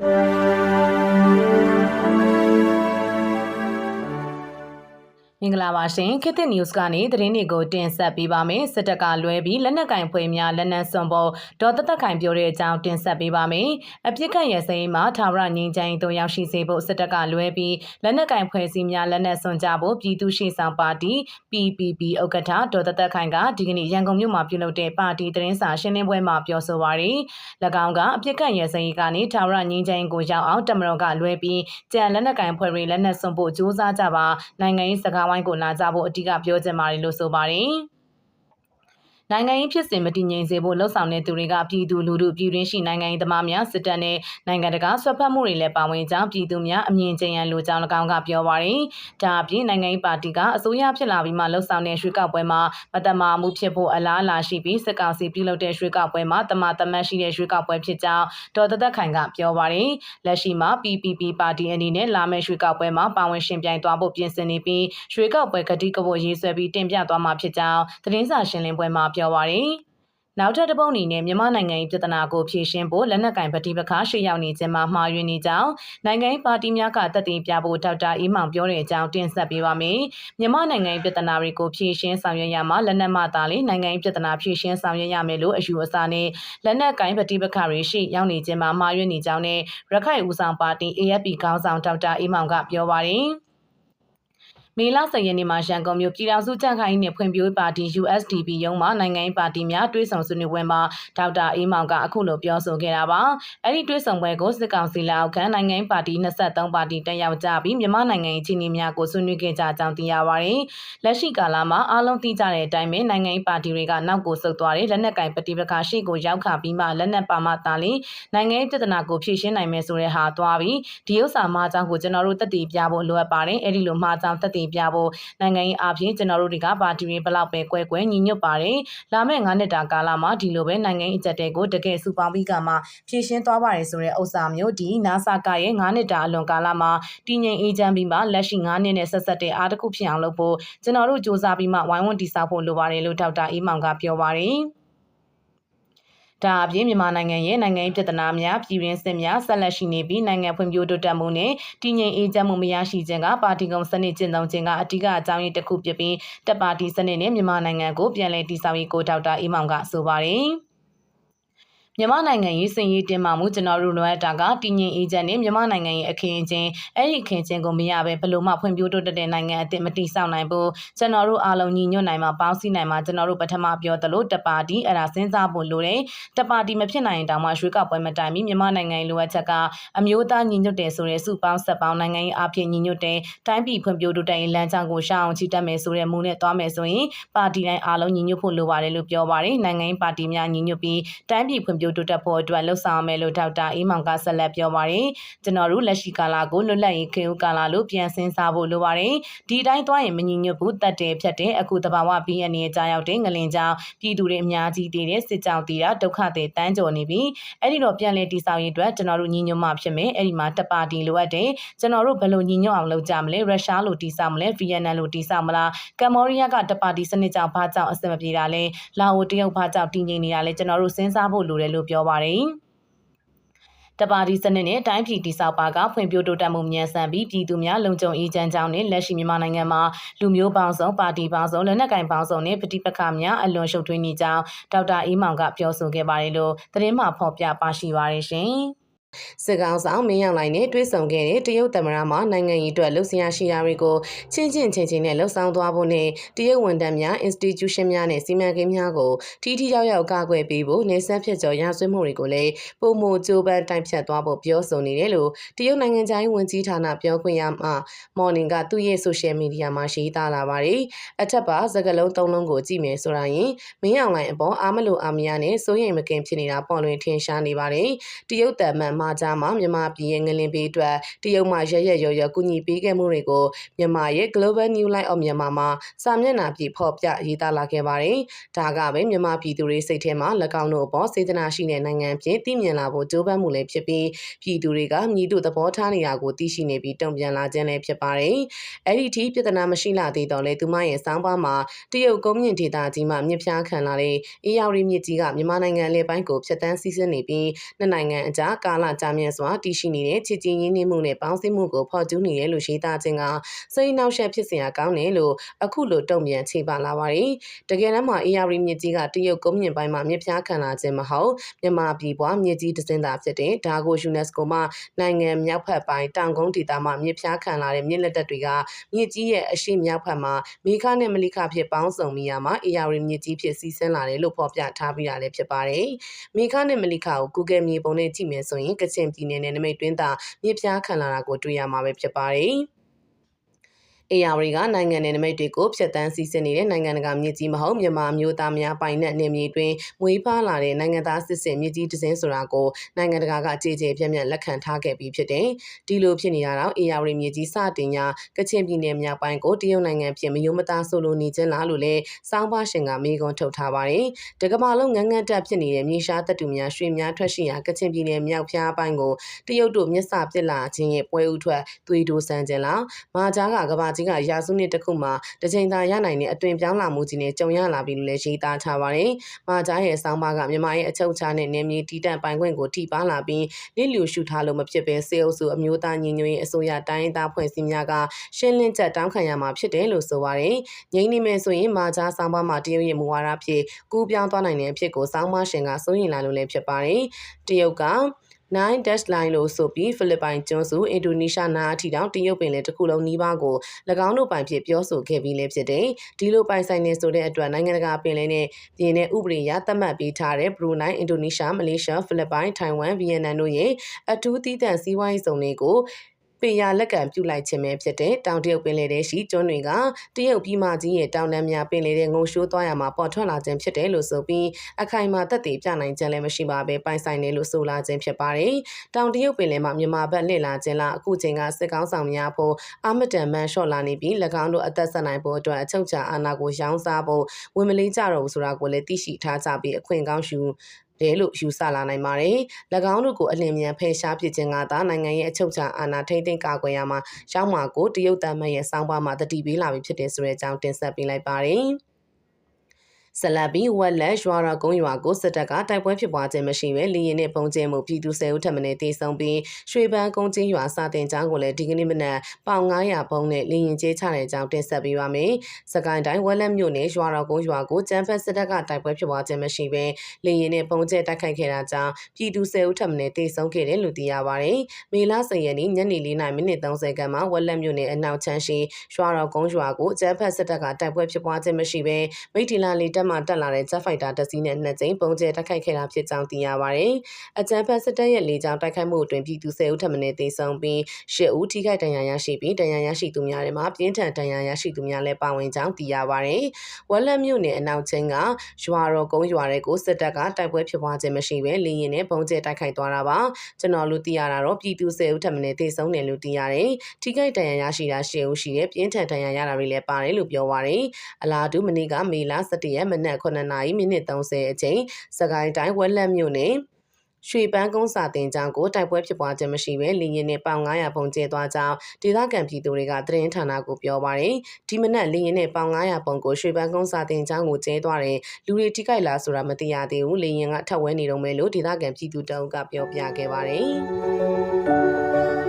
you မင်္ဂလာပါရှင်ခေတ်သစ် news ကနေသတင်းတွေကိုတင်ဆက်ပေးပါမယ်စစ်တပ်ကလွဲပြီးလက်နက်ကင်ဖွဲ့များလက်နက်စွန်ပေါ်ဒေါ်တသက်ခိုင်ပြောတဲ့အကြောင်းတင်ဆက်ပေးပါမယ်အပြစ်ခတ်ရစိမ်းမှာထာဝရငြိမ်းချမ်းရေးတို့ရောက်ရှိစေဖို့စစ်တပ်ကလွဲပြီးလက်နက်ကင်ဖွဲ့စည်းများလက်နက်စွန်ကြဖို့ပြည်သူ့ရှေ့ဆောင်ပါတီ PPP ဥက္ကဋ္ဌဒေါ်တသက်ခိုင်ကဒီကနေ့ရန်ကုန်မြို့မှာပြုလုပ်တဲ့ပါတီသတင်းစာရှင်းလင်းပွဲမှာပြောဆိုပါရယ်၎င်းကအပြစ်ခတ်ရစိမ်းကနေထာဝရငြိမ်းချမ်းရေးကိုရောက်အောင်တမတော်ကလွဲပြီးကြံလက်နက်ကင်ဖွဲ့တွေလက်နက်စွန်ဖို့စ조사ကြပါနိုင်ငံရေးစကားဝိုင်းကိုလာကြဖို့အတိအကပြောချင်ပါတယ်လို့ဆိုပါတယ်။ နိုင်ငံရေးဖြစ်စဉ်မတည်ငြိမ်စေဖို့လှုံ့ဆော်တဲ့သူတွေကပြည်သူလူထုပြည်တွင်းရှိနိုင်ငံရေးသမားများစစ်တပ်နဲ့နိုင်ငံတကာဆွတ်ဖက်မှုတွေလည်းပါဝင်ကြောင်းပြည်သူများအမြင်ကျရန်လိုကြောင်း၎င်းကပြောပါရယ်။ဒါအပြင်နိုင်ငံရေးပါတီကအစိုးရဖြစ်လာပြီးမှလှုံ့ဆော်တဲ့ရွှေကောက်ပွဲမှာမတမာမှုဖြစ်ဖို့အလားအလာရှိပြီးစစ်ကောင်စီပြုလုပ်တဲ့ရွှေကောက်ပွဲမှာတမာတမတ်ရှိတဲ့ရွှေကောက်ပွဲဖြစ်ကြောင်းဒေါ်တသက်ခိုင်ကပြောပါရယ်။လက်ရှိမှာ PPP ပါတီအနေနဲ့လာမယ့်ရွှေကောက်ပွဲမှာပါဝင်ရှင်ပြိုင်သွားဖို့ပြင်ဆင်နေပြီးရွှေကောက်ပွဲကတိကဝတ်ရေးဆွဲပြီးတင်ပြသွားမှာဖြစ်ကြောင်းသတင်းစာရှင်းလင်းပွဲမှာပြောပါရယ်။နောက်ထပ်တစ်ပုတ်အနေနဲ့မြန်မာနိုင်ငံ၏ပြဿနာကိုဖြေရှင်းဖို့လက်နက်ကင်ပဋိပက္ခရှေ့ရောက်နေခြင်းမှာမှားယွင်းနေကြောင်းနိုင်ငံရေးပါတီများကတက်တည်ပြဖို့ဒေါက်တာအေးမောင်ပြောတဲ့အကြောင်းတင်ဆက်ပေးပါမယ်။မြန်မာနိုင်ငံ၏ပြဿနာတွေကိုဖြေရှင်းဆောင်ရွက်ရမှာလက်နက်မှသာလေနိုင်ငံ၏ပြဿနာဖြေရှင်းဆောင်ရွက်ရမယ်လို့အယူအဆနဲ့လက်နက်ကင်ပဋိပက္ခတွေရှေ့ရောက်နေခြင်းမှာမှားယွင်းနေကြောင်းနဲ့ရခိုင်ဦးဆောင်ပါတီ AFP ခေါင်းဆောင်ဒေါက်တာအေးမောင်ကပြောပါတယ်။ မေလ10ရက်နေ့မှာရန်ကုန်မြို့ပြည်ထောင်စုကြံ့ခိုင်ရေးနဲ့ဖွံ့ဖြိုးရေးပါတီ USDP ရုံးမှနိုင်ငံရေးပါတီများတွဲဆောင်ဆွေးနွေးပွဲမှာဒေါက်တာအေးမောင်ကအခုလိုပြောဆိုခဲ့တာပါ။အဲ့ဒီတွဲဆောင်ပွဲကိုစစ်ကောင်စီလက်အောက်ခံနိုင်ငံရေးပါတီ23ပါတီတက်ရောက်ကြပြီးမြန်မာနိုင်ငံရေးချင်းကြီးများကိုဆွေးနွေးခဲ့ကြကြောင်းသိရပါတယ်။လက်ရှိကာလမှာအားလုံးသိကြတဲ့အတိုင်းပဲနိုင်ငံရေးပါတီတွေကနောက်ကိုဆုတ်သွားတဲ့လက်နက်ကင်ပဋိပက္ခရှိကိုရောက်ခပြီးမှလက်နက်ပါမတာလီနိုင်ငံရေးပြဿနာကိုဖြေရှင်းနိုင်မယ်ဆိုတဲ့ဟာသွားပြီးဒီဥစ္စာမှာအကြောင်းကိုကျွန်တော်တို့တက်တည်ပြဖို့လိုအပ်ပါတယ်။အဲ့ဒီလိုမှာအကြောင်းတက်တည်ပြဖို့နိုင်ငံရေးအပြင်ကျွန်တော်တို့တွေကပါတီတွေဘလောက်ပဲကွဲကွဲညီညွတ်ပါတယ်လာမယ့်9နှစ်တာကာလမှာဒီလိုပဲနိုင်ငံရေးအကြက်တွေကိုတကယ်စုပေါင်းပြီးကမှဖြည့်ရှင်းသွားပါတယ်ဆိုတဲ့ဥစ္စာမျိုးဒီနာဆာကရဲ့9နှစ်တာအလွန်ကာလမှာတည်ငြိမ်အေးချမ်းပြီးမှလက်ရှိ9နှစ်နဲ့ဆက်ဆက်တဲ့အားတစ်ခုဖြစ်အောင်လုပ်ဖို့ကျွန်တော်တို့စ조사ပြီးမှဝိုင်းဝန်းတည်ဆောက်ဖို့လိုပါတယ်လို့ဒေါက်တာအေးမောင်ကပြောပါတယ် ဒါအပြင်မြန်မာနိုင်ငံရဲ့နိုင်ငံရေးပြဿနာများပြည်ရင်းစစ်များဆက်လက်ရှိနေပြီးနိုင်ငံဖွံ့ဖြိုးတိုးတက်မှုနဲ့တည်ငြိမ်အေးချမ်းမှုမရရှိခြင်းကပါတီကုံစနစ်ကျင့်သုံးခြင်းကအဓိကအကြောင်းရင်းတစ်ခုဖြစ်ပြီးတပ်ပါတီစနစ်နဲ့မြန်မာနိုင်ငံကိုပြန်လည်တည်ဆောက်ရေးကိုဒေါက်တာအေးမောင်ကဆိုပါတယ်။ မြန်မာနိုင်ငံရေးစင်ရေးတင်မှမှုကျွန်တော်တို့လိုအပ်တာကတည်ငြိမ်အေးချမ်းနဲ့မြန်မာနိုင်ငံရဲ့အခင်းအကျင်းအဲ့ဒီအခင်းအကျင်းကိုမရပဲဘလို့မှဖွံ့ဖြိုးတိုးတက်တဲ့နိုင်ငံအသစ်မတည်ဆောက်နိုင်ဘူးကျွန်တော်တို့အားလုံးညီညွတ်နိုင်မှာပေါင်းစည်းနိုင်မှာကျွန်တော်တို့ပထမပြောသလိုတပါတီအဲ့ဒါစဉ်းစားဖို့လိုတယ်တပါတီမဖြစ်နိုင်ရင်တောင်မှရွှေကောက်ပွဲမတိုင်မီမြန်မာနိုင်ငံလိုအပ်ချက်ကအမျိုးသားညီညွတ်တယ်ဆိုတဲ့စုပေါင်းဆက်ပေါင်းနိုင်ငံရေးအဖြစ်ညီညွတ်တဲ့တိုင်းပြည်ဖွံ့ဖြိုးတိုးတက်ရေးလမ်းကြောင်းကိုရှောင်အောင်ချီတက်မယ်ဆိုတဲ့မူနဲ့သွားမယ်ဆိုရင်ပါတီတိုင်းအားလုံးညီညွတ်ဖို့လိုပါတယ်လို့ပြောပါတယ်နိုင်ငံရေးပါတီများညီညွတ်ပြီးတိုင်းပြည်ဖွံ့ဖြိုးတိုးတက်ဖို့အတွက်လှုပ်ဆောင်မယ်လို့ဒေါက်တာအေးမောင်ကဆက်လက်ပြောပါတယ်ကျွန်တော်တို့လက်ရှိကာလကိုလွတ်လပ်ရေးခေတ်ကာလလို့ပြန်စင်းစားဖို့လိုပါတယ်ဒီတိုင်းသွားရင်မညီညွတ်ဘူးတက်တယ်ဖြတ်တယ်အခုတဘာဝ BN ရဲ့ကြားရောက်တဲ့ငလင်ကြောင်ပြည်သူတွေအများကြီးတည်တဲ့စစ်ကြောင်တည်တာဒုက္ခတွေတန်းကြော်နေပြီအဲ့ဒီတော့ပြန်လဲတိဆောက်ရေးအတွက်ကျွန်တော်တို့ညီညွတ်မှဖြစ်မယ်အဲ့ဒီမှာတပါတီလိုအပ်တယ်ကျွန်တော်တို့ဘယ်လိုညီညွတ်အောင်လုပ်ကြမလဲရုရှားလိုတိဆောက်မလဲဗီယက်နမ်လိုတိဆောက်မလားကမ္ဘောဒီးယားကတပါတီစနစ်ကြောင့်ဘာကြောင့်အဆင်မပြေတာလဲလာအိုတရုတ်ဘာကြောင့်တည်ငြိမ်နေတာလဲကျွန်တော်တို့စဉ်းစားဖို့လိုတယ်လို့ပြောပါတယ်တပါတီစနစ်နဲ့တိုင်းပြည်တိဆောက်ပါကဖွံ့ဖြိုးတိုးတက်မှုမြန်ဆန်ပြီးပြည်သူများလုံခြုံရေးချမ်းကြောင်းနဲ့လက်ရှိမြန်မာနိုင်ငံမှာလူမျိုးပေါင်းစုံပါတီပေါင်းစုံလက်နက်ကိုင်ပေါင်းစုံနဲ့ပဋိပက္ခများအလွန်ရှုပ်ထွေးနေကြောင်းဒေါက်တာအေးမောင်ကပြောဆိုခဲ့ပါတယ်လို့သတင်းမှဖော်ပြပါရှိပါရရှင်။ စစ်ကောင်ဆောင်မင်းရောက်လိုက်နဲ့တွဲဆောင်ခဲ့တဲ့တရုတ်သမ္မတမှနိုင်ငံရေးအတွက်လှုပ်ရှားရှိရာတွေကိုချင်းချင်းချင်းချင်းနဲ့လှုပ်ဆောင်သွားဖို့နဲ့တရုတ်ဝန်ထမ်းများ institution များနဲ့စီမံကိန်းများကိုထီထီရောက်ရောက်ကာကွယ်ပေးဖို့နေဆက်ဖြစ်ကျော်ရဆွေးမှုတွေကိုလည်းပုံမကြိုးပမ်းတိုင်ဖြတ်သွားဖို့ပြောဆိုနေတယ်လို့တရုတ်နိုင်ငံသားဝန်ကြီးဌာနပြောခွင့်ရမှ Morning ကသူ့ရဲ့ social media မှာရေးသားလာပါတယ်။အထက်ပါစကလုံးသုံးလုံးကိုကြည့်မယ်ဆိုတာရင်မင်းအောင်လိုင်အပေါ်အာမလို့အာမရနဲ့စိုးရိမ်မကင်ဖြစ်နေတာပေါ်လွင်ထင်ရှားနေပါတယ်။တရုတ်တမန်မှကြားမှာမြန်မာပြည်ရဲ့ငလင်ပေးအတွက်တရုတ်မှရရရရကူညီပေးခဲ့မှုတွေကိုမြန်မာရဲ့ Global New Line of Myanmar မှာစာမျက်နှာပြည်ဖော်ပြရေးသားလာခဲ့ပါတယ်။ဒါကပဲမြန်မာပြည်သူတွေစိတ်ထဲမှာ၎င်းတို့အပေါ်စေတနာရှိတဲ့နိုင်ငံဖြစ်သိမြင်လာဖို့ကြိုးပမ်းမှုလည်းဖြစ်ပြီးပြည်သူတွေကမြည်တို့သဘောထားနေတာကိုသိရှိနေပြီးတုံ့ပြန်လာခြင်းလည်းဖြစ်ပါတယ်။အဲ့ဒီထိပြဿနာမရှိလာသေးတော့လေသူမရဲ့စောင်းပါမှာတရုတ်ကုန်းမြင့်ဒေသကြီးမှာမြစ်ဖျားခံလာတဲ့အေးရော်ရီမြစ်ကြီးကမြန်မာနိုင်ငံလေပိုင်းကိုဖျက်ဆီးစီးဆင်းနေပြီးနှစ်နိုင်ငံအကြားကာလကြာမြင့်စွာတည်ရှိနေတဲ့ချစ်ချင်းရင်းနှီးမှုနဲ့ပေါင်းစည်းမှုကိုဖော်ကျူးနေတယ်လို့ရေးသားခြင်းကစိတ်နှောက်ယှက်ဖြစ်စရာကောင်းတယ်လို့အခုလိုတုံ့ပြန်ခြေပါလာပါတယ်။တကယ်တမ်းမှာ AR မြစ်ကြီးကတရုတ်ကုန်းမြင့်ပိုင်းမှာမြစ်ဖျားခံလာခြင်းမဟုတ်မြန်မာပြည်ပွားမြစ်ကြီးတစ်စင်းသာဖြစ်တဲ့ဒါကို UNESCO မှနိုင်ငံမြောက်ဖက်ပိုင်းတောင်ကုန်းဒေသမှာမြစ်ဖျားခံလာတဲ့မြစ်လက်တက်တွေကမြစ်ကြီးရဲ့အရှိမြောက်ဖက်မှာမိခနဲ့မလိခဖြစ်ပေါင်းစုံမိရမှာ AR မြစ်ကြီးဖြစ်စီးဆင်းလာတယ်လို့ဖော်ပြထားပြရလည်းဖြစ်ပါတယ်။မိခနဲ့မလိခကို Google မြေပုံနဲ့ကြည့်မယ်ဆိုရင်ကချင်ပြည်နယ်နယ်နိမိတ်တွင်းသာမြစ်ဖျားခံလာတာကိုတွေ့ရမှာပဲဖြစ်ပါတယ်။။ အေယာဝတီကနိုင်ငံနယ်နိမိတ်တွေကိုဖျက်ဆီးစီးဆင်းနေတဲ့နိုင်ငံတကာမြစ်ကြီးမဟုတ်မြန်မာမျိုးသားများပိုင်တဲ့နေမြေတွင်မွေးဖွားလာတဲ့နိုင်ငံသားစစ်စစ်မြစ်ကြီးတစ်စင်းဆိုတာကိုနိုင်ငံတကာကကြေကြေပြန့်ပြန့်လက်ခံထားခဲ့ပြီးဖြစ်တယ်။ဒီလိုဖြစ်နေတာတော့အေယာဝတီမြစ်ကြီးစတင်ညာကချင်ပြည်နယ်မြောက်ပိုင်းကိုတရုတ်နိုင်ငံဖြစ်မယိုမသားဆိုလိုနေခြင်းလားလို့လည်းစောင်းပါရှင်ကမေးခွန်းထုတ်ထားပါတယ်။တကမာလုံးငန်းငန်းတက်ဖြစ်နေတဲ့မြေရှားတပ်တူများရွှေများထွက်ရှိရာကချင်ပြည်နယ်မြောက်ဖျားပိုင်းကိုတရုတ်တို့မျက်စာပစ်လာခြင်းရဲ့ပွဲဥထွက်သွေးတိုးဆန်းခြင်းလားမာကြားကကဘာကြီးကရာစုနှစ်တစ်ခုမှာတစ်ချိန်သာရနိုင်တဲ့အသွင်ပြောင်းလာမှုကြီးနဲ့ကြုံရလာပြီလို့လည်းရေးသားထားပါတယ်။မာကြားရဲ့ဆောင်းပါးကမြန်မာရဲ့အချုပ်အခြာနဲ့နေမြေတီးတန့်ပိုင်ခွင့်ကိုထိပါလာပြီးလစ်လျူရှုထားလို့မဖြစ်ဘဲစေအုပ်စုအမျိုးသားညီညွတ်ရေးအစိုးရတိုင်းသားဖွဲ့စည်းများကရှင်းလင်းချက်တောင်းခံရမှာဖြစ်တယ်လို့ဆိုပါတယ်။ငြိမ်းနေမယ်ဆိုရင်မာကြားဆောင်းပါးမှာတရုတ်ရဲ့မူဝါဒဖြစ်ကူးပြောင်းသွားနိုင်တဲ့အဖြစ်ကိုဆောင်းပါးရှင်ကစိုးရင်လာလို့လည်းဖြစ်ပါတယ်။တရုတ်က 9 dash line လို့ဆိုပြီးဖိလစ်ပိုင်ကျွန်းစုအင်ဒိုနီးရှားနားအထိတောင်တရုတ်ပင်လယ်တစ်ခုလုံးနီးပါးကို၎င်းတို့ပိုင်ဖြစ်ပြောဆိုခဲ့ပြီးလည်းဖြစ်တယ်။ဒီလိုပိုင်ဆိုင်နေဆိုတဲ့အတွက်နိုင်ငံတကာပင်လယ်နဲ့ပြည်내ဥပဒေအရသတ်မှတ်ပေးထားတဲ့ဘရူနိုင်းအင်ဒိုနီးရှားမလေးရှားဖိလစ်ပိုင်ထိုင်ဝမ်ဗီယက်နမ်တို့ရဲ့အထူးသီးသန့်စီးပွားရေးဇုံတွေကို ပေရလက်ကံပြုလိုက်ခြင်းပဲဖြစ်တဲ့တောင်တရုတ်ပင်လယ်ထဲရှိကျွန်းတွေကတရုတ်ပြည်မကြီးရဲ့တောင်တန်းများပင်လယ်ထဲငုံရှိုးသွားရမှာပေါ်ထွက်လာခြင်းဖြစ်တယ်လို့ဆိုပြီးအခိုင်အမာသက်သေပြနိုင်ခြင်းလည်းမရှိပါပဲပိုင်ဆိုင်တယ်လို့ဆိုလာခြင်းဖြစ်ပါတယ်။တောင်တရုတ်ပင်လယ်မှာမြန်မာဘက်လှည့်လာခြင်းလားအခုချိန်ကစစ်ကောင်းဆောင်များဖို့အာမတန်မန်လျှော့လာနေပြီး၎င်းတို့အသက်ဆက်နိုင်ဖို့အတွက်အချုပ်ချာအာဏာကိုရောင်းစားဖို့ဝင်မလေးကြတော့ဘူးဆိုတာကိုလည်းသိရှိထားကြပြီးအခွင့်ကောင်းယူ တယ်လို့ယူဆလာနိုင်ပါတယ်။၎င်းတို့ကိုအလင်းမြန်ဖယ်ရှားပစ်ခြင်းကသာနိုင်ငံရဲ့အချုပ်အခြာအာဏာထိမ့်သိမ်းကာကွယ်ရမှာရောက်မှာကိုတရုတ်တမ်းမရဲ့စောင်းပါမှာတတိပေးလာပြီဖြစ်တဲ့ဆိုတဲ့အကြောင်းတင်ဆက်ပေးလိုက်ပါတယ်။ ဆလဘီဝက်လက်ရွာရကုန်းရွာကိုစစ်တပ်ကတိုက်ပွဲဖြစ်ပွားခြင်းမရှိဘဲလေရင်နဲ့ပုံကျဲမှုပြည်သူ၁၀ဦးထပ်မံတေဆုံးပြီးရွှေပန်းကုန်းချင်းရွာစာတင်ကျောင်းကိုလည်းဒီကနေ့မနက်ပေါင်900ဘုံနဲ့လေရင်ကျေးချတဲ့အကြောင်းတင်ဆက်ပေးပါမယ်။စကိုင်းတိုင်းဝက်လက်မြို့နယ်ရွာရကုန်းရွာကိုကျန်းဖက်စစ်တပ်ကတိုက်ပွဲဖြစ်ပွားခြင်းမရှိဘဲလေရင်နဲ့ပုံကျဲတိုက်ခိုက်ခဲ့တာကြောင့်ပြည်သူ၁၀ဦးထပ်မံတေဆုံးခဲ့တယ်လို့သိရပါတယ်။မေလ10ရက်နေ့ညနေ4:30မိနစ်30ခန်းမှာဝက်လက်မြို့နယ်အနောက်ချမ်းရှိရွာရကုန်းရွာကိုကျန်းဖက်စစ်တပ်ကတိုက်ပွဲဖြစ်ပွားခြင်းမရှိဘဲမိထီလာလီတပ်မှတက်လာတဲ့ Jet Fighter တစ်စီးနဲ့နှစ်ကြိမ်ပုံကျဲတိုက်ခိုက်ခဲ့တာဖြစ်ကြောင်းသိရပါတယ်။အကြမ်းဖက်စစ်တပ်ရဲ့လေကြောင်းတိုက်ခိုက်မှုအတွင်းပြည်သူ10ဦးထပ်မံသေဆုံးပြီး10ဦးထိခိုက်ဒဏ်ရာရရှိပြီးဒဏ်ရာရရှိသူများထဲမှာပြင်းထန်ဒဏ်ရာရရှိသူများလည်းပါဝင်ကြောင်းသိရပါတယ်။ဝက်လက်မြို့နယ်အနောက်ချင်းကရွာတော်ကုန်းရွာတွေကိုစစ်တပ်ကတိုက်ပွဲဖြစ်ပွားခြင်းမရှိဘဲလေရင်နဲ့ပုံကျဲတိုက်ခိုက်သွားတာပါ။ကျွန်တော်တို့သိရတာတော့ပြည်သူ10ဦးထပ်မံသေဆုံးတယ်လို့သိရတယ်။ထိခိုက်ဒဏ်ရာရရှိတာ10ဦးရှိတယ်ပြင်းထန်ဒဏ်ရာရတာတွေလည်းပါတယ်လို့ပြောပါရယ်။အလားတူမနေ့ကမေလ17ရက်မနက်9နာရီမိနစ်30အချိန်စကိုင်းတိုင်းဝက်လက်မြို့နယ်ရွှေပန်းကုန်းစာတင်ကြောင်းကိုတိုက်ပွဲဖြစ်ပွားခြင်းမရှိဘဲလင်းရင်နဲ့ပေါင်900ပုံကျဲသွားကြောင်းဒေသခံပြည်သူတွေကသတင်းဌာနကိုပြောပါရယ်ဒီမနက်လင်းရင်နဲ့ပေါင်900ပုံကိုရွှေပန်းကုန်းစာတင်ကြောင်းကိုကျဲသွားတယ်လူတွေထိခိုက်လာဆိုတာမသိရသေးဘူးလင်းရင်ကထပ်ဝဲနေတော့မယ်လို့ဒေသခံပြည်သူတအုပ်ကပြောပြခဲ့ပါရယ်